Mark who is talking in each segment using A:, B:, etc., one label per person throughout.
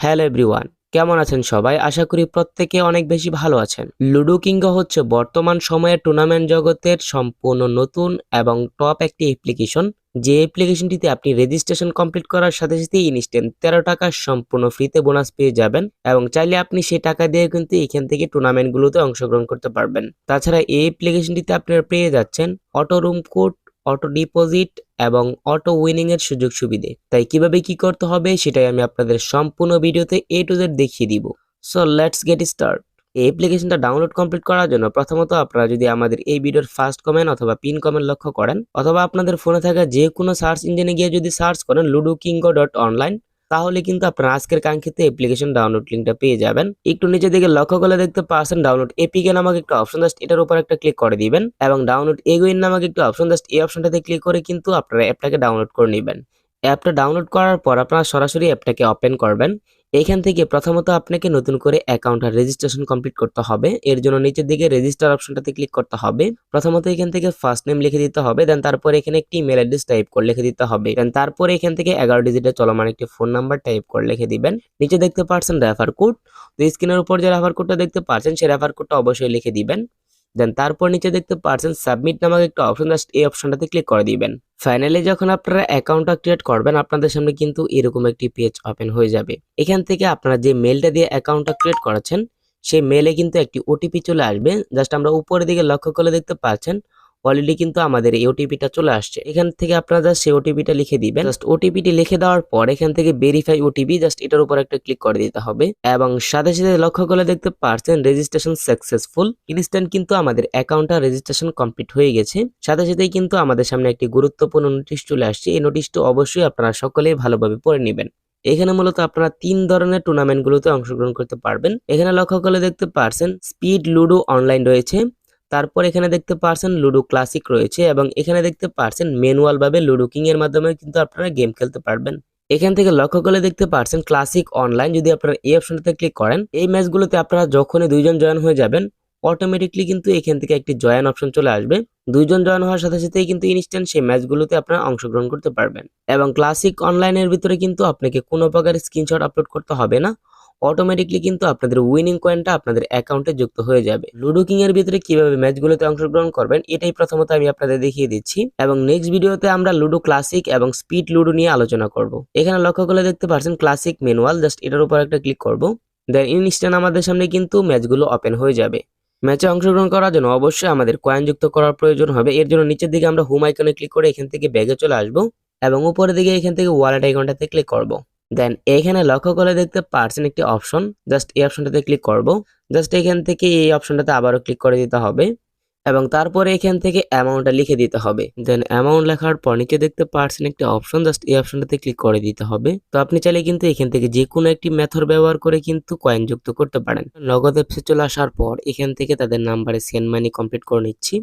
A: Hello everyone, কেমন আছেন সবাই? আশা করি প্রত্যেকে অনেক বেশি ভালো আছেন। লুডো কিঙ্গো হচ্ছে বর্তমান সময়ের টুর্নামেন্ট জগতের সম্পূর্ণ নতুন এবং টপ একটি অ্যাপ্লিকেশন যে অ্যাপ্লিকেশনটিতে আপনি রেজিস্ট্রেশন কমপ্লিট করার সাথে সাথে ইনস্ট্যান্ট তেরো টাকা সম্পূর্ণ ফ্রিতে বোনাস পেয়ে যাবেন এবং চাইলে আপনি সেই টাকা দিয়ে কিন্তু এখান থেকে টুর্নামেন্টগুলোতে অংশগ্রহণ করতে পারবেন। তাছাড়া এই অ্যাপ্লিকেশনটিতে আপনারা পেয়ে যাচ্ছেন auto room code auto deposit এবং অটো উইনিং এর সুযোগ সুবিধে। তাই কীভাবে কি করতে হবে সেটাই আমি আপনাদের সম্পূর্ণ ভিডিওতে এ টু জেড দেখিয়ে দিব। সো লেটস গেট স্টার্ট এই অ্যাপ্লিকেশনটা ডাউনলোড কমপ্লিট করার জন্য প্রথমত আপনারা যদি আমাদের এই ভিডিওর ফার্স্ট কমেন্ট অথবা পিন কমেন্ট লক্ষ্য করেন, অথবা আপনাদের ফোনে থাকা যে কোনো সার্চ ইঞ্জিনে গিয়ে যদি সার্চ করেন লুডো কিঙ্গো ডট অনলাইন তাহলে কিন্তু আপনার আজকের কাঙ্ক্ষিত অ্যাপ্লিকেশন ডাউনলোড লিঙ্কটা পেয়ে যাবেন। একটু নিচে দিকে লক্ষ্য করলে দেখতে পাচ্ছেন ডাউনলোড এপিকে নামক একটা অপশন জাস্ট এটার উপর একটা ক্লিক করে দিবেন এবং ডাউনলোড এগুইন নামক একটা অপশন জাস্ট এই অপশনটাতে ক্লিক করে কিন্তু আপনারা অ্যাপটাকে ডাউনলোড করে নেবেন। অ্যাপটা ডাউনলোড করার পর আপনারা সরাসরি অ্যাপটাকে ওপেন করবেন। এখান থেকে প্রথমত আপনাকে নতুন করে অ্যাকাউন্ট আর রেজিস্ট্রেশন কমপ্লিট করতে হবে। এর জন্য নিচের দিকে রেজিস্টার অপশনটাতে ক্লিক করতে হবে। প্রথমত এখান থেকে ফার্স্ট নেম লিখে দিতে হবে দেন তারপরে এখানে একটি ইমেল অ্যাড্রেস টাইপ করে লিখে দিতে হবে। দেন তারপরে এখান থেকে এগারো ডিজিটের চলমান একটি ফোন নাম্বার টাইপ করে লিখে দিবেন। নিচে দেখতে পাচ্ছেন রেফার কোড তো স্ক্রিনের উপর যে রেফার কোডটা দেখতে পাচ্ছেন, সেই রেফার কোডটা অবশ্যই লিখে দিবেন। দেন তারপর নিচে দেখতে পারছেন সাবমিট নামক একটা অপশন জাস্ট এই অপশনটাতে ক্লিক করে দিবেন। ফাইনালি যখন আপনারা অ্যাকাউন্টটা ক্রিয়েট করবেন, আপনাদের সামনে কিন্তু এরকম একটি পেজ ওপেন হয়ে যাবে। এখান থেকে আপনারা যে মেলটা দিয়ে অ্যাকাউন্টটা ক্রিয়েট করেছেন, সেই মেলে কিন্তু একটি ওটিপি চলে আসবে। জাস্ট আমরা উপরের দিকে লক্ষ্য করে দেখতে পাচ্ছেন অলরেডি কিন্তু আমাদের এই ওটিপিটা চলে আসছে। এখান থেকে আপনারা জাস্ট সেই ওটিপিটা লিখে দিবেন। জাস্ট ওটিপিটি লিখে দেওয়ার পর এখান থেকে ভেরিফাই ওটিপি জাস্ট এটার উপর একটা ক্লিক করে দিতে হবে। এবং সাথে সাথে লক্ষ্য করে দেখতে পারছেন রেজিস্ট্রেশন সাকসেসফুল ইনস্ট্যান্ট কিন্তু আমাদের অ্যাকাউন্টটা রেজিস্ট্রেশন কমপ্লিট হয়ে গেছে। সাথে সাথেই কিন্তু আমাদের সামনে একটি গুরুত্বপূর্ণ নোটিশ চলে আসছে। এই নোটিশটা অবশ্যই আপনারা সকলেই ভালোভাবে পড়ে নেবেন। এখানে মূলত আপনারা তিন ধরনের টুর্নামেন্টগুলোতে অংশগ্রহণ করতে পারবেন। এখানে লক্ষ্য করে দেখতে পারছেন স্পিড লুডো অনলাইন রয়েছে। তারপর এখানে দেখতে পারছেন লুডো ক্লাসিক রয়েছে এবং এখানে দেখতে পারছেন ম্যানুয়াল ভাবে লুডো কিং এর মাধ্যমে কিন্তু আপনারা গেম খেলতে পারবেন। এখান থেকে লক্ষ্য করে দেখতে পারছেন ক্লাসিক অনলাইন যদি আপনারা এই অপশনটাতে ক্লিক করেন, এই ম্যাচগুলোতে আপনারা যখনই দুইজন জয়েন হয়ে যাবেন অটোমেটিকলি কিন্তু এখান থেকে একটি জয়েন অপশন চলে আসবে। দুইজন জয়েন হওয়ার সাথে সাথেই কিন্তু ইনস্ট্যান্ট সেই ম্যাচগুলোতে আপনারা অংশগ্রহণ করতে পারবেন। এবং ক্লাসিক অনলাইনের ভিতরে কিন্তু আপনাকে কোনো প্রকার স্ক্রিনশট আপলোড করতে হবে না। অটোমেটিকলি কিন্তু আপনাদের উইনিং কয়েনটা আপনাদের অ্যাকাউন্টে যুক্ত হয়ে যাবে। লুডো কিং এর ভিতরে কীভাবে ম্যাচগুলোতে অংশগ্রহণ করবেন, এটাই প্রথমত আমি আপনাদের দেখিয়ে দিচ্ছি। এবং নেক্সট ভিডিওতে আমরা লুডো ক্লাসিক এবং স্পিড লুডো নিয়ে আলোচনা করব। এখানে লক্ষ্য করে দেখতে পাচ্ছেন ক্লাসিক ম্যানুয়াল জাস্ট এটার উপর একটা ক্লিক করব। দেন ইনস্ট্যান্ট আমাদের সামনে কিন্তু ম্যাচগুলো ওপেন হয়ে যাবে। ম্যাচে অংশগ্রহণ করার জন্য অবশ্যই আমাদের কয়েন যুক্ত করার প্রয়োজন হবে। এর জন্য নিচের দিকে আমরা হোম আইকনে ক্লিক করে এখান থেকে ব্যাগে চলে আসব এবং উপরের দিকে এখান থেকে ওয়ালেট আইকনটাতে ক্লিক করব। দেন এখানে লক্ষ্য করে দেখতে পারছেন একটি অপশন জাস্ট এই অপশনটাতে ক্লিক করব। জাস্ট এখান থেকে এই অপশনটাতে আবারও ক্লিক করে দিতে হবে এবং তারপরে এখান থেকে অ্যামাউন্টটা লিখে দিতে হবে। দেন অ্যামাউন্ট লেখার পর নিচে দেখতে পারছেন একটি অপশন জাস্ট এই অপশনটাতে ক্লিক করে দিতে হবে। তো আপনি চাইলে কিন্তু এখান থেকে যে কোনো একটি মেথড ব্যবহার করে কিন্তু কয়েন যুক্ত করতে পারেন। নগদ অ্যাপসে চলে আসার পর এখান থেকে তাদের নাম্বারে সেন্ড মানি কমপ্লিট করে নিচ্ছি।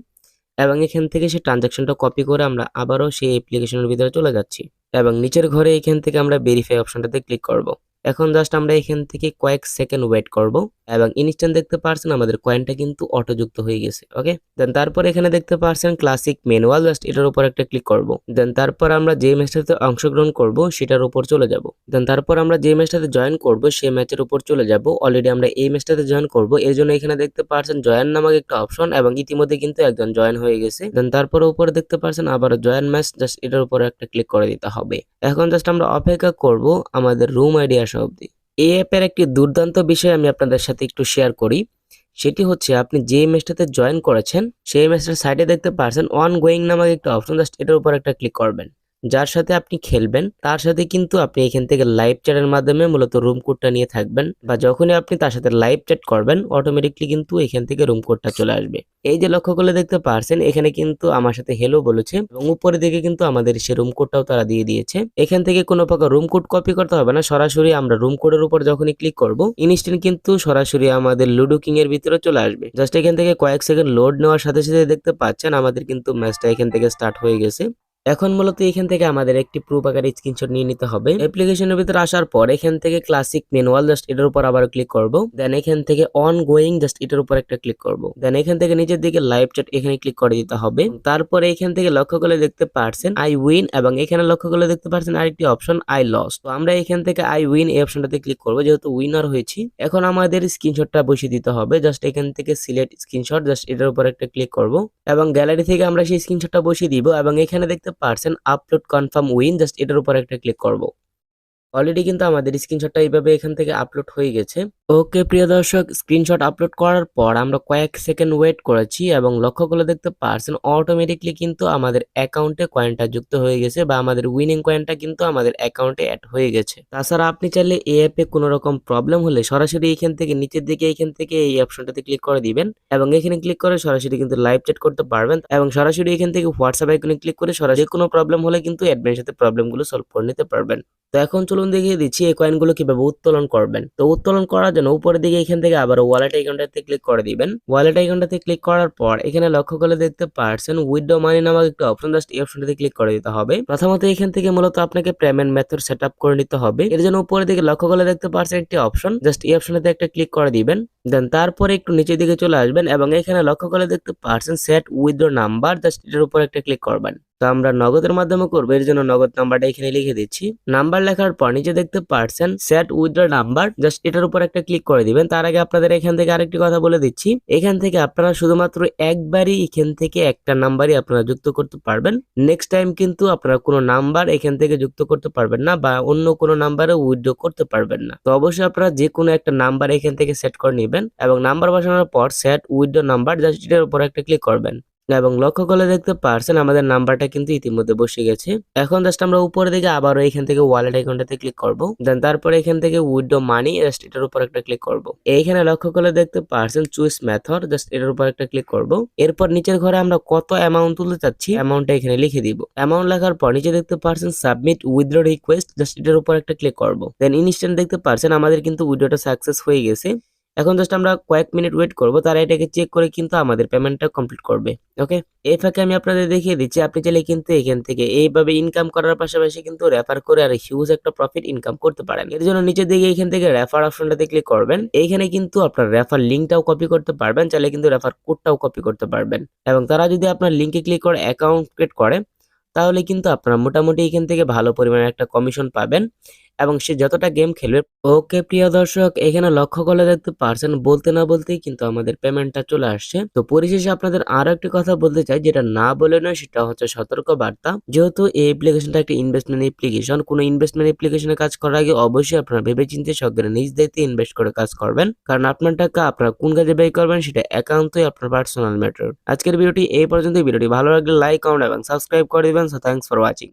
A: এবং এখান থেকে সে ট্রানজাকশনটা কপি করে আমরা আবারও সেই অ্যাপ্লিকেশনের ভিতরে চলে যাচ্ছি। এবং নিচের ঘরে এখান থেকে আমরা ভেরিফাই অপশনটাতে ক্লিক করব। এখন জাস্ট আমরা এখান থেকে কয়েক সেকেন্ড ওয়েট করব। এবং ইনস্ট্যান্ট দেখতে পারছেন আমাদের কয়েনটা কিন্তু অটোযুক্ত হয়ে গেছে ওকে দেন তারপর এখানে দেখতে পারছেন ক্লাসিক ম্যানুয়াল জাস্ট এটার উপর একটা ক্লিক করব। দেন তারপর আমরা যে ম্যাচটাতে অংশগ্রহণ করব, সেটার উপর চলে যাব। দেন তারপর আমরা যে ম্যাচটাতে জয়েন করব, সেই ম্যাচের উপর চলে যাব। অলরেডি আমরা এই ম্যাচটাতে জয়েন করব, এর জন্য এখানে দেখতে পারছেন জয়েন নামক একটা অপশন এবং ইতিমধ্যে কিন্তু একজন জয়েন হয়ে গেছে। দেন তারপর উপরে দেখতে পারছেন আবার জয়েন ম্যাচ জাস্ট এটার উপর একটা ক্লিক করে দিতে হবে। এখন জাস্ট আমরা অপেক্ষা করব আমাদের রুম আইডি আসা অবধি। এই অ্যাপের একটি দুর্দান্ত বিষয় আমি আপনাদের সাথে একটু শেয়ার করি। সেটি হচ্ছে আপনি যে ম্যাচটাতে জয়েন করেছেন, সেই ম্যাচটার সাইডে দেখতে পারছেন অন গোয়িং নামক একটা অপশন জাস্ট এটার উপর একটা ক্লিক করবেন। যার সাথে আপনি খেলবেন, তার সাথে কিন্তু আপনি এখান থেকে লাইভ চ্যাটের মাধ্যমে মূলত রুম কোডটা নিয়ে থাকবেন বা যখনই আপনি তার সাথে লাইভ চ্যাট করবেন অটোমেটিকলি কিন্তু এখান থেকে রুম কোডটা চলে আসবে। এই যে লক্ষ্য করলে দেখতে পারছেন, এখানে কিন্তু আমার সাথে হেলো বলেছে এবং উপরের দিকে কিন্তু আমাদের সে রুম কোডটাও তারা দিয়ে দিয়েছে। এখান থেকে কোনো প্রকার রুম কোড কপি করতে হবে না, সরাসরি আমরা রুম কোডের উপর যখনই ক্লিক করব ইনস্ট্যান্ট কিন্তু সরাসরি আমাদের লুডো কিং এর ভিতরে চলে আসবে। জাস্ট এখান থেকে কয়েক সেকেন্ড লোড নেওয়ার সাথে সাথে দেখতে পাচ্ছেন, আমাদের কিন্তু ম্যাচটা এখান থেকে স্টার্ট হয়ে গেছে। এখন মূলত এখান থেকে আমাদের একটি প্রুফ আকারে স্ক্রিনশট নিয়ে নিতে হবে। অ্যাপ্লিকেশনের ভিতরে আসার পর এখান থেকে ক্লাসিক ম্যানুয়াল জাস্ট এটার উপর আবার ক্লিক করব। দেন এখান থেকে অন গোয়িং জাস্ট এটার উপর একটা ক্লিক করব। দেন এখান থেকে নিচের দিকে লাইভ চ্যাট এখানে ক্লিক করে দিতে হবে। তারপরে এখান থেকে লক্ষ্য করে দেখতে পারছেন আই উইন এবং এখানে লক্ষ্য করে দেখতে পারছেন আরেকটি অপশন আই লস তো আমরা এখান থেকে আই উইন এই অপশনটাতে ক্লিক করব। যেহেতু উইনার হয়েছি, এখন আমাদের স্ক্রিনশটটা বসিয়ে দিতে হবে। জাস্ট এখান থেকে সিলেক্ট স্ক্রিনশট জাস্ট এটার উপর একটা ক্লিক করব। এবং গ্যালারি থেকে আমরা সেই স্ক্রিনশটটা বসিয়ে দিব এবং এখানে দেখতে পারছেন আপলোড কনফার্ম উইন জাস্ট এটার উপর একটা ক্লিক করব। অলরেডি কিন্তু আমাদের স্ক্রিনশটটা এইভাবে এখান থেকে আপলোড হয়ে গেছে। ওকে প্রিয় দর্শক স্ক্রিনশট আপলোড করার পর আমরা কয়েক সেকেন্ড ওয়েট করেছি এবং লক্ষ্য করে দেখতে পারছেন অটোমেটিকলি কিন্তু আমাদের অ্যাকাউন্টে কয়েনটা যুক্ত হয়ে গেছে বা আমাদের উইনিং কয়েনটা কিন্তু আমাদের অ্যাকাউন্টে অ্যাড হয়ে গেছে। তাছাড়া আপনি চাইলে এই অ্যাপে কোনো রকম প্রবলেম হলে সরাসরি এখান থেকে নিচের দিকে এখান থেকে এই অপশনটাতে ক্লিক করে দিবেন এবং এখানে ক্লিক করে সরাসরি কিন্তু লাইভ চ্যাট করতে পারবেন এবং সরাসরি এখান থেকে হোয়াটসঅ্যাপ আইকনে ক্লিক করে সরাসরি কোনো প্রবলেম হলে কিন্তু অ্যাডমিনের সাথে প্রবলেমগুলো সলভ করে নিতে পারবেন। তো এখন চলুন দেখিয়ে দিচ্ছি এই কয়েনগুলো কীভাবে উত্তোলন করবেন। তো উত্তোলন করার জন্য উপরের দিকে এখান থেকে আবার ওয়ালেট আইকনটাতে ক্লিক করে দিবেন। ওয়ালেট আইকনটাতে ক্লিক করার পর এখানে লক্ষ্য করে দেখতে পারছেন উইথড্র মানি নামক একটা অপশন জাস্ট এই অপশনটাতে ক্লিক করে দিতে হবে। প্রথমত এখান থেকে মূলত আপনাকে পেমেন্ট মেথড সেট করে নিতে হবে। এর জন্য উপরের দিকে লক্ষ্য করে দেখতে পারছেন একটি অপশন জাস্ট এই অপশনটাতে একটা ক্লিক করে দিবেন। দেন তারপরে একটু নিচের দিকে চলে আসবেন এবং এখানে লক্ষ্য করে দেখতে পারছেন সেট উইথড্র নাম্বার জাস্ট এটার উপর একটা ক্লিক করবেন। তো আমরা নগদের মাধ্যমে করব। এর জন্য নগদ নাম্বারটা এখানে লিখে দিচ্ছি। নাম্বার লেখার পর নিচে দেখতে পারছেন সেট উইথড্র নাম্বার জাস্ট এটার উপর একটা ক্লিক করে দিবেন। তার আগে আপনাদের এখান থেকে আরেকটি কথা বলে দিচ্ছি। এখান থেকে আপনারা শুধুমাত্র একবারই এখান থেকে একটা নাম্বারই আপনারা যুক্ত করতে পারবেন। নেক্সট টাইম কিন্তু আপনারা কোনো নাম্বার এখান থেকে যুক্ত করতে পারবেন না বা অন্য কোনো নাম্বারে উইথড্র করতে পারবেন না। তো অবশ্যই আপনারা যে কোনো একটা নাম্বার এখান থেকে সেট করে নেবেন এবং নাম্বার বসানোর পর সেট উইথড্র নাম্বার জাস্ট এটার উপর একটা ক্লিক করবেন। এবং লক্ষ্য করলে দেখতে পারছেন আমাদের নাম্বারটা কিন্তু ইতিমধ্যে বসে গেছে। এখন জাস্ট আমরা উপরের দিকে আবারও এখান থেকে ওয়ালেট আইকনটাতে ক্লিক করব। দেন তারপরে এখান থেকে উইডো মানি জাস্ট এটার উপর একটা ক্লিক করব। এইখানে লক্ষ্য করলে দেখতে পারছেন চুইস মেথড জাস্ট এটার উপর একটা ক্লিক করব। এরপর নিচের ঘরে আমরা কত অ্যামাউন্ট তুলতে চাচ্ছি অ্যামাউন্টটা এখানে লিখে দিব। অ্যামাউন্ট লেখার পর নিচে দেখতে পারছেন সাবমিট উইথড্র রিকোয়েস্ট জাস্ট এটার উপর একটা ক্লিক করব। দেন ইনস্ট্যান্ট দেখতে পারছেন আমাদের কিন্তু উইড্রোটা সাকসেস হয়ে গেছে। এখন জাস্ট আমরা কয়েক মিনিট ওয়েট করব, তারা এটাকে চেক করে কিন্তু আমাদের পেমেন্টটা কমপ্লিট করবে ওকে এই ফাঁকে আমি আপনাদের দেখিয়ে দিচ্ছি, আপনি চাইলে কিন্তু এখান থেকে এইভাবে ইনকাম করার পাশাপাশি কিন্তু রেফার করে আর হিউজ একটা প্রফিট ইনকাম করতে পারেন। এর জন্য নিচের দিকে এখান থেকে রেফার অপশনটাতে ক্লিক করবেন এইখানে কিন্তু আপনার রেফার লিঙ্কটাও কপি করতে পারবেন, চাইলে কিন্তু রেফার কোডটাও কপি করতে পারবেন, এবং তারা যদি আপনার লিঙ্কে ক্লিক করে অ্যাকাউন্ট ক্রিয়েট করে, তাহলে কিন্তু আপনারা মোটামুটি এখান থেকে ভালো পরিমাণে একটা কমিশন পাবেন। এবং সে যতটা গেম খেলবে। ওকে প্রিয় দর্শক, এখানে লক্ষ্য করে দেখতে পারছেন, বলতে না বলতেই কিন্তু আমাদের পেমেন্টটা চলে আসছে। তো পরিশেষে আপনাদের আরও একটি কথা বলতে চাই, যেটা না বলে নয়, সেটা হচ্ছে সতর্ক বার্তা যেহেতু এই অ্যাপ্লিকেশনটা একটা ইনভেস্টমেন্ট অ্যাপ্লিকেশন কোনো ইনভেস্টমেন্ট অ্যাপ্লিকেশনে কাজ করার আগে অবশ্যই আপনারা ভেবে চিন্তে সজ্ঞানে নিজ দায়িত্বে ইনভেস্ট করে কাজ করবেন। কারণ আপনার টাকা আপনারা কোন কাজে ব্যয় করবেন, সেটা একান্তই আপনার পার্সোনাল ম্যাটার আজকের ভিডিওটি এই পর্যন্ত ভিডিওটি ভালো লাগলে লাইক কমেন্ট এবং সাবস্ক্রাইব করে দিবেন। So thanks for watching